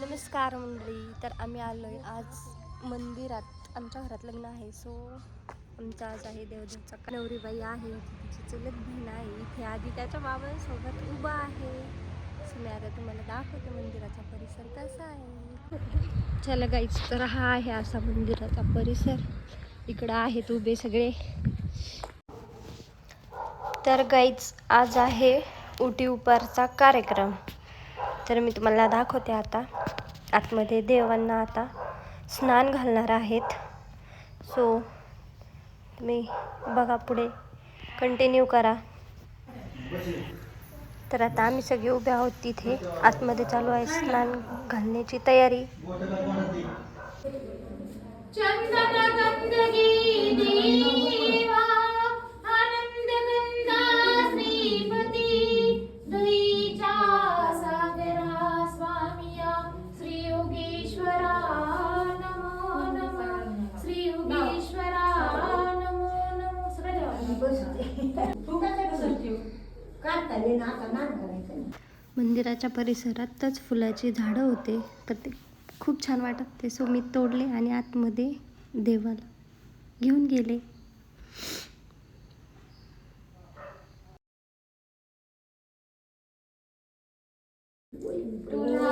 नमस्कार मंडळी तर आम्ही आलो आहे आज मंदिरात. आमच्या घरात लग्न आहे. सो आमचा आज आहे देवदेवचा नवरीबाई आहे तिची चुलत बहीण आहे. इथे आधी त्याच्या बाबांसोबत उभा आहे. सो मी आता तुम्हाला दाखवते मंदिराचा परिसर कसा आहे. चला गाईच तर हा आहे असा मंदिराचा परिसर. इकडं आहेत उभे सगळे. तर गाईच आज आहे उटी उपारचा कार्यक्रम. तर मी तुम्हाला दाखवते आता. आतमध्ये देवांना आता स्नान घालणार आहेत. सो तुम्ही बघा पुढे. कंटिन्यू करा. तर आता आम्ही सगळे उभे आहोत तिथे. आतमध्ये चालू आहे स्नान घालण्याची तयारी. मंदिराच्या परिसरातच फुलाची झाडं होते. तर ते खूप छान वाटत ते सो मी तोडले आणि आतमध्ये देवाला घेऊन गेले. तुला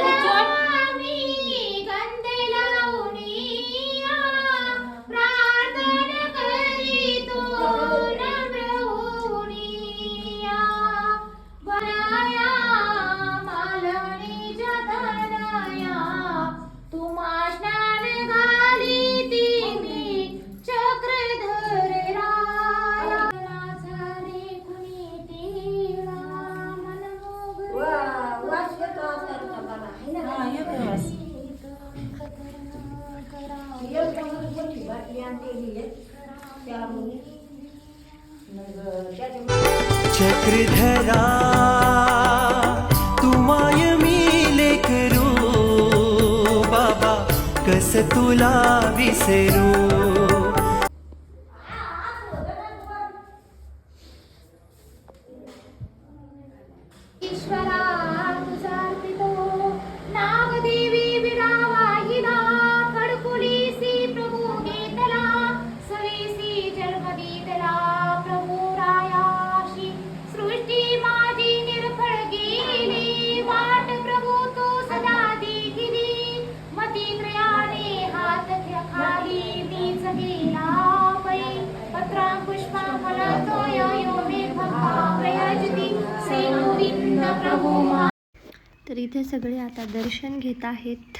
आरंभी आम्ही चक्रधरा तू माय मी लेकरू बाबा कस तुला विसरू? तर इथे सगळे आता दर्शन घेत आहेत.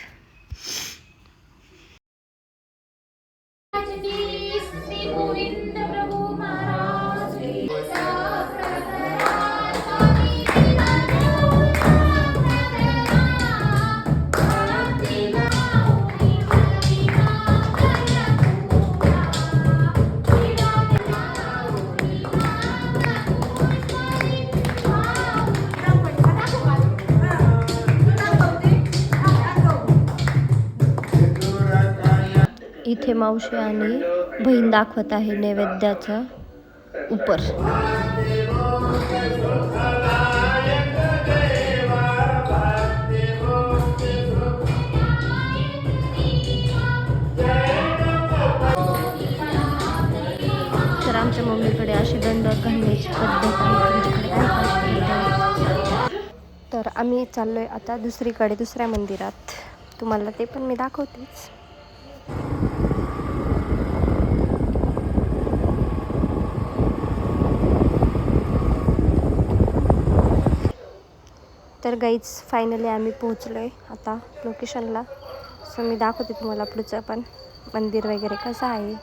इथे मावशी आणि बहीण दाखवत आहे नैवेद्याचा उपर. तर आमच्या मम्मीकडे अशी दंड घालण्याची पद्धत आहे. तर आम्ही चाललो आहे? तर आम्ही चाललोय आता दुसरीकडे दुसऱ्या मंदिरात. तुम्हाला ते पण मी दाखवतेच. तर गाईज फायनली आम्ही पोहोचलो आहे आता लोकेशनला सो मी दाखवते तुम्हाला पुढचं पण. मंदिर वगैरे कसं आहे?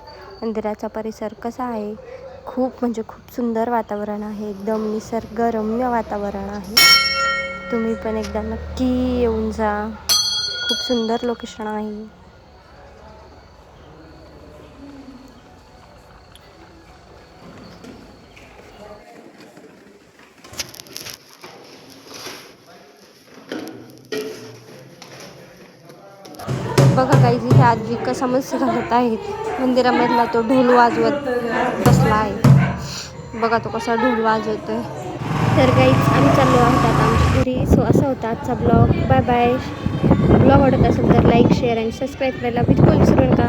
मंदिराचा परिसर कसा आहे? खूप म्हणजे खूप सुंदर वातावरण आहे. एकदम निसर्गरम्य वातावरण आहे. तुम्ही पण एकदा नक्की येऊन जा. खूप सुंदर लोकेशन आहे. बघा काही इथे आजी कसा मस्त घालत आहेत. मंदिरामधला तो ढोल वाजवत बसला आहे. बघा तो कसा ढोल वाजवतोय. तर काहीच आम्ही चाललो आहोत आता आमच्या घरी. सो असा होता आजचा ब्लॉग बाय बाय ब्लॉग आवडत असेल तर लाईक शेअर आणि सबस्क्राईब करायला बिलकुल विसरू नका.